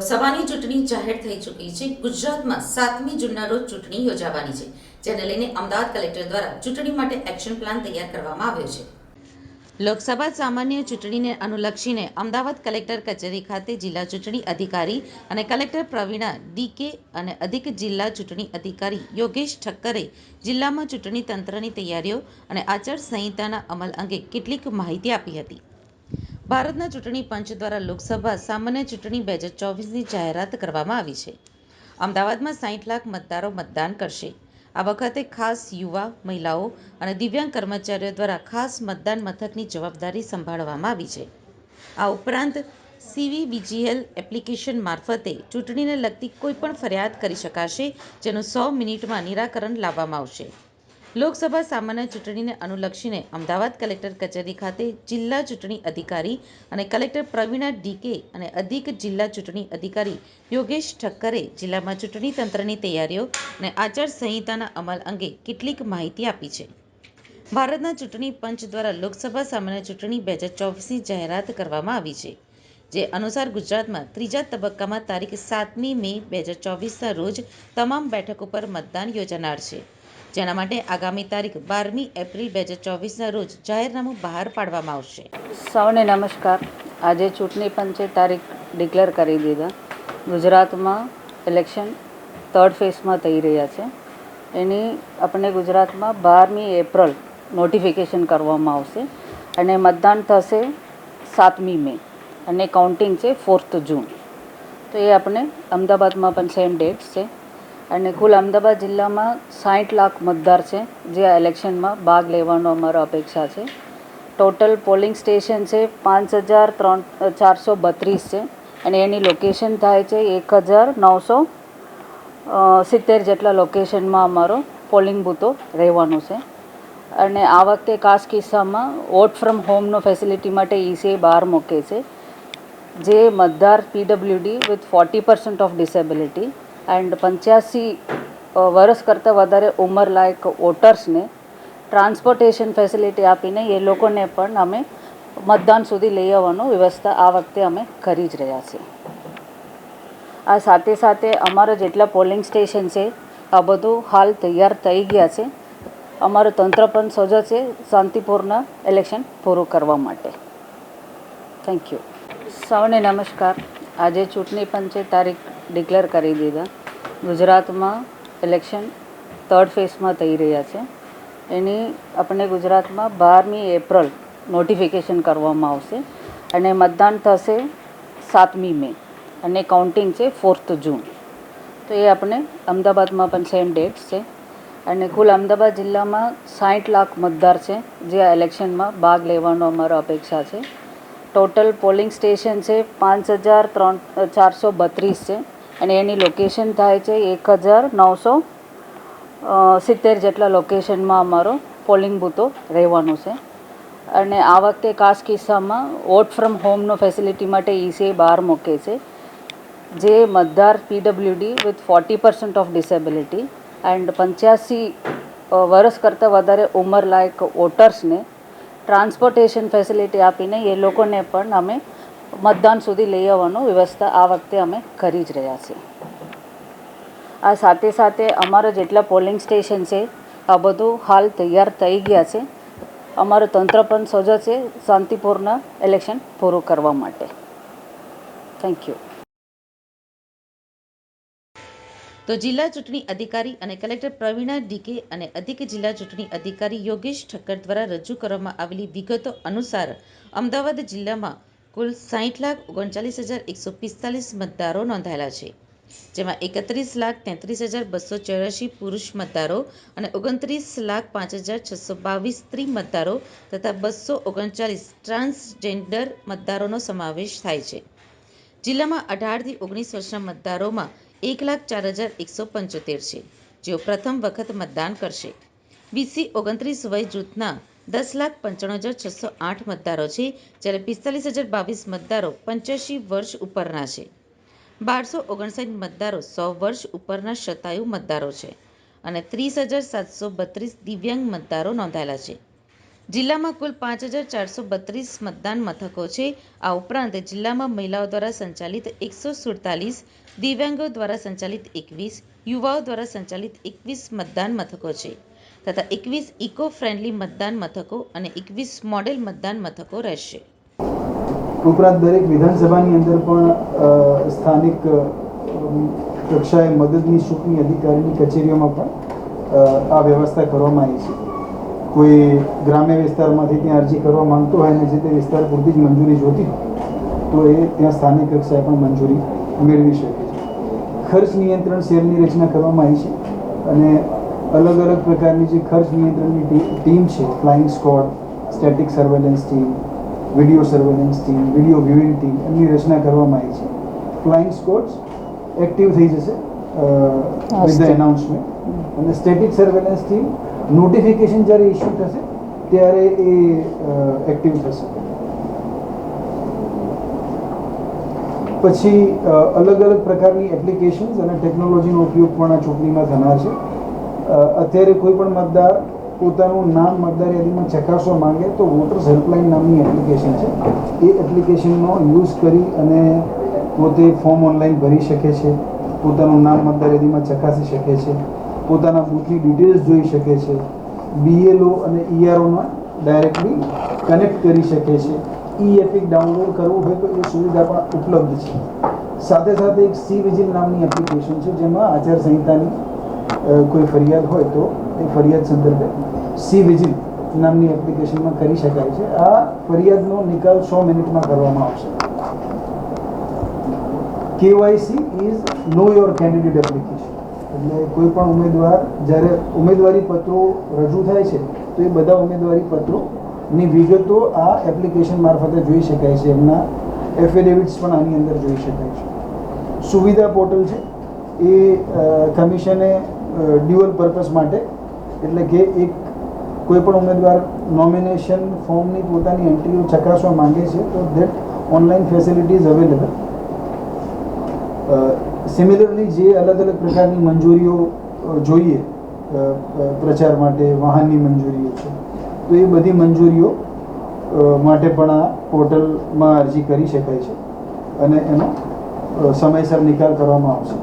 લોકસભાની ચૂંટણી જાહેર થઈ ચૂકી છે. ગુજરાતમાં સાતમી જૂનના રોજ ચૂંટણી યોજાવાની છે, જેને લઈને અમદાવાદ કલેક્ટર દ્વારા ચૂંટણી માટે એક્શન પ્લાન તૈયાર કરવામાં આવ્યો છે. લોકસભા સામાન્ય ચૂંટણીને અનુલક્ષીને અમદાવાદ કલેક્ટર કચેરી ખાતે જિલ્લા ચૂંટણી અધિકારી અને કલેક્ટર પ્રવીણા ડીકે અને અધિક જિલ્લા ચૂંટણી અધિકારી યોગેશ ઠક્કરે જિલ્લામાં ચૂંટણી તંત્રની તૈયારીઓ અને આચારસંહિતાના અમલ અંગે કેટલીક માહિતી આપી હતી. ભારતના ચૂંટણી પંચ દ્વારા લોકસભા સામાન્ય ચૂંટણી બે હજાર ચોવીસની જાહેરાત કરવામાં આવી છે. અમદાવાદમાં સાઠ લાખ મતદારો મતદાન કરશે. આ વખતે ખાસ યુવા, મહિલાઓ અને દિવ્યાંગ કર્મચારીઓ દ્વારા ખાસ મતદાન મથકની જવાબદારી સંભાળવામાં આવી છે. આ ઉપરાંત સીવીબીજીએલ એપ્લિકેશન મારફતે ચૂંટણીને લગતી કોઈપણ ફરિયાદ કરી શકાશે, જેનું સો મિનિટમાં નિરાકરણ લાવવામાં આવશે. લોકસભા સામાન્ય ચૂંટણીને અનુલક્ષીને અમદાવાદ કલેક્ટર કચેરી ખાતે જિલ્લા ચૂંટણી અધિકારી અને કલેક્ટર પ્રવીણા ડીકે અને અધિક જિલ્લા ચૂંટણી અધિકારી યોગેશ ઠક્કરે જિલ્લામાં ચૂંટણી તંત્રની તૈયારીઓ અને આચારસંહિતાના અમલ અંગે કેટલીક માહિતી આપી છે. ભારતના ચૂંટણી પંચ દ્વારા લોકસભા સામાન્ય ચૂંટણી બે હજાર ચોવીસની જાહેરાત કરવામાં આવી છે, જે અનુસાર ગુજરાતમાં ત્રીજા તબક્કામાં તારીખ સાતમી મે બે હજાર ચોવીસના રોજ તમામ બેઠકો પર મતદાન યોજાનાર છે. જેના માટે આગામી તારીખ બારમી એપ્રિલ બે હજાર ચોવીસના રોજ જાહેરનામું બહાર પાડવામાં આવશે. સૌને નમસ્કાર. આજે ચૂંટણી પંચે તારીખ ડિક્લેર કરી દીધા. ગુજરાતમાં ઇલેક્શન થર્ડ ફેઝમાં થઈ રહ્યા છે. એની આપણે ગુજરાતમાં બારમી એપ્રિલ નોટિફિકેશન કરવામાં આવશે અને મતદાન થશે સાતમી મે અને કાઉન્ટિંગ છે ફોર્થ જૂન. તો એ આપણે અમદાવાદમાં પણ સેમ ડેટ છે. અને કુલ અમદાવાદ જિલ્લામાં સાઠ લાખ મતદાર છે, જે આ ઇલેક્શનમાં ભાગ લેવાનો અમારો અપેક્ષા છે. ટોટલ પોલિંગ સ્ટેશન છે પાંચ હજાર ત્રણ, ચારસો બત્રીસ છે અને એની લોકેશન થાય છે એક હજાર નવસો સિત્તેર જેટલા લોકેશનમાં અમારો પોલિંગ બૂથો રહેવાનું છે. અને આ વખતે ખાસ કિસ્સામાં વોટ ફ્રોમ હોમનો ફેસિલિટી માટે ઈસીઆઈ બહાર મૂકે છે, જે મતદાર PWD with forty percent of disability and પંચ્યાસી વર્ષ કરતાં વધારે ઉંમરલાયક વોટર્સને ટ્રાન્સપોર્ટેશન ફેસિલિટી આપીને એ લોકોને પણ અમે મતદાન સુધી લઈ આવવાનું વ્યવસ્થા આ વખતે અમે કરી જ રહ્યા છીએ. આ સાથે સાથે અમારા જેટલા પોલિંગ સ્ટેશન છે, આ બધું હાલ તૈયાર થઈ ગયા છે. અમારું તંત્ર પણ સજ્જ છે શાંતિપૂર્ણ ઇલેક્શન પૂરું કરવા માટે. થેન્ક યુ સૌને નમસ્કાર. આજે ચૂંટણી પંચે તારીખ ડિક્લેર કરી દીધા. ગુજરાતમાં ઇલેક્શન થર્ડ ફેઝમાં થઈ રહ્યા છે. એની આપણે ગુજરાતમાં બારમી એપ્રિલ નોટિફિકેશન કરવામાં આવશે અને મતદાન થશે સાતમી મે અને કાઉન્ટિંગ છે ફોર્થ જૂન. તો એ આપણે અમદાવાદમાં પણ સેમ ડેટ છે. અને કુલ અમદાવાદ જિલ્લામાં સાઠ લાખ મતદાર છે જે આ ઇલેક્શનમાં ભાગ લેવાનો અમારો અપેક્ષા છે. ટોટલ પોલિંગ સ્ટેશન છે પાંચ હજાર ત્રણ ચારસો બત્રીસ છે. અને એની લોકેશન થાય છે એક હજાર નવસો સિત્તેર જેટલા લોકેશનમાં અમારો પોલિંગ બૂથો રહેવાનું છે. અને આ વખતે ખાસ કિસ્સામાં વોટ ફ્રોમ હોમનો ફેસિલિટી માટે ઈસીઆઈ બહાર મૂકે છે, જે મતદાર PWD with forty percent of disability and પંચ્યાસી વર્ષ કરતાં વધારે ઉંમરલાયક વોટર્સને ટ્રાન્સપોર્ટેશન ફેસિલિટી આપીને એ લોકોને પણ અમે મતદાન સુધી લઈ આવવાનું વ્યવસ્થા આ વખતે અમે કરી જ રહ્યા છીએ. આ સાથે સાથે અમારા જેટલા પોલિંગ સ્ટેશન છે, આ બધું હાલ તૈયાર થઈ ગયા છે. અમારું તંત્ર પણ સજ્જ છે શાંતિપૂર્ણ ઇલેક્શન પૂરું કરવા માટે. થેન્ક યુ તો જિલ્લા ચૂંટણી અધિકારી અને કલેક્ટર પ્રવીણા ડીકે અને અધિક જિલ્લા ચૂંટણી અધિકારી યોગેશ ઠક્કર દ્વારા રજૂ કરવામાં આવેલી વિગતો અનુસાર અમદાવાદ જિલ્લામાં કુલ સાઠ લાખ ઓગણચાલીસ હજાર એકસો પિસ્તાલીસ મતદારો નોંધાયેલા છે, જેમાં એકત્રીસ લાખ તેત્રીસ હજાર બસો ચોર્યાસી પુરુષ મતદારો અને ઓગણત્રીસ લાખ પાંચ હજાર છસો બાવીસ સ્ત્રી મતદારો તથા બસો ઓગણચાલીસ ટ્રાન્સજેન્ડર મતદારોનો સમાવેશ થાય છે. જિલ્લામાં અઢારથી ઓગણીસ વર્ષના મતદારોમાં એક લાખ ચાર હજાર એકસો પંચોતેર છે, જેઓ પ્રથમ વખત મતદાન કરશે. વીસી ઓગણત્રીસ વય જૂથના દસ લાખ પંચાણું હજાર છસો આઠ મતદારો છે, જ્યારે પિસ્તાલીસ હજાર બાવીસ મતદારો પંચ્યાસી વર્ષ ઉપરના છે. બારસો ઓગણસાઠ મતદારો સો વર્ષ ઉપરના શતાયુ મતદારો છે અને ત્રીસ હજાર સાતસો બત્રીસ દિવ્યાંગ મતદારો નોંધાયેલા છે. જિલ્લામાં કુલ પાંચ હજાર ચારસો બત્રીસ મતદાન મથકો છે. આ ઉપરાંત જિલ્લામાં મહિલાઓ દ્વારા સંચાલિત એકસો સુડતાલીસ, દિવ્યાંગો દ્વારા સંચાલિત એકવીસ, યુવાઓ દ્વારા સંચાલિત એકવીસ મતદાન મથકો છે. તથા એકવીસ ઇકો ફ્રેન્ડલી મતદાન મથકો અને એકવીસ મોડેલ મતદાન મથકો રહેશે. ઉપરાંત દરેક વિધાનસભાની અંદર પણ સ્થાનિક કક્ષાએ મદદની ચૂંટણી અધિકારીની કચેરીઓમાં પણ આ વ્યવસ્થા કરવામાં આવી છે. કોઈ ગ્રામ્ય વિસ્તારમાંથી ત્યાં અરજી કરવા માંગતો હોય અને જે તે વિસ્તાર પૂરતી જ મંજૂરી જોતી તો એ ત્યાં સ્થાનિક કક્ષાએ પણ મંજૂરી મેળવી શકે છે. ખર્ચ નિયંત્રણ સેલની રચના કરવામાં આવી છે અને અલગ અલગ પ્રકારની જે ખર્ચ નિયંત્રણની ટીમ છે flying squad static surveillance team video surveillance team video viewing team એમની રચના કરવામાં આવી છે. ફ્લાઇંગ સ્કોડ્સ એક્ટિવ થઈ જશે વિથ ધ એનાઉન્સમેન્ટ અને સ્ટેટિક સર્વેલન્સ ટીમ નોટિફિકેશન જ્યારે ઇસ્યુ થશે ત્યારે એ એક્ટિવ થશે. પછી અલગ અલગ પ્રકારની એપ્લિકેશન્સ અને ટેકનોલોજીનો ઉપયોગ પણ આ ચૂંટણીમાં થનાર છે. અત્યારે કોઈ પણ મતદાર પોતાનું નામ મતદાર યાદીમાં ચકાસવા માંગે તો વોટર્સ હેલ્પલાઇન નામની એપ્લિકેશન છે. એ એપ્લિકેશનનો યુઝ કરી અને પોતે ફોર્મ ઓનલાઈન ભરી શકે છે, પોતાનું નામ મતદાર યાદીમાં ચકાસી શકે છે, પોતાના બૂથની ડિટેલ્સ જોઈ શકે છે બીએલઓ અને ઈઆરઓમાં ડાયરેક્ટલી કનેક્ટ કરી શકે છે. ઈ એપિક ડાઉનલોડ કરવું હોય તો એ સુવિધા પણ ઉપલબ્ધ છે. સાથે સાથે એક સી વિજિલ નામની એપ્લિકેશન છે, જેમાં આચારસંહિતાની કોઈ ફરિયાદ હોય તો એ ફરિયાદ સંદર્ભે સી વિજિલ નામની એપ્લિકેશનમાં કરી શકાય છે. આ ફરિયાદનો નિકાલ સો મિનિટમાં કરવામાં આવશે. KYC is know your candidate application. એટલે કોઈ પણ ઉમેદવાર, જ્યારે ઉમેદવારી પત્રો રજૂ થાય છે, તો એ બધા ઉમેદવારી પત્રોની વિગતો આ એપ્લિકેશન મારફતે જોઈ શકાય છે. એમના એફિડેવિટ્સ પણ આની અંદર જોઈ શકાય છે. સુવિધા પોર્ટલ છે. એ કમિશને ડ્યુઅલ પર્પસ માટે. એટલે કે એક કોઈ પણ ઉમેદવાર નોમિનેશન ફોર્મની પોતાની એન્ટ્રીઓ ચકાસવા માંગે છે, તો that online facilities available similarly જે અલગ અલગ પ્રકારની મંજૂરીઓ જોઈએ પ્રચાર માટે, વાહનની મંજૂરીઓ છે, તો એ બધી મંજૂરીઓ માટે પણ આ પોર્ટલમાં અરજી કરી શકાય છે અને એનો સમયસર નિકાલ કરવામાં આવશે.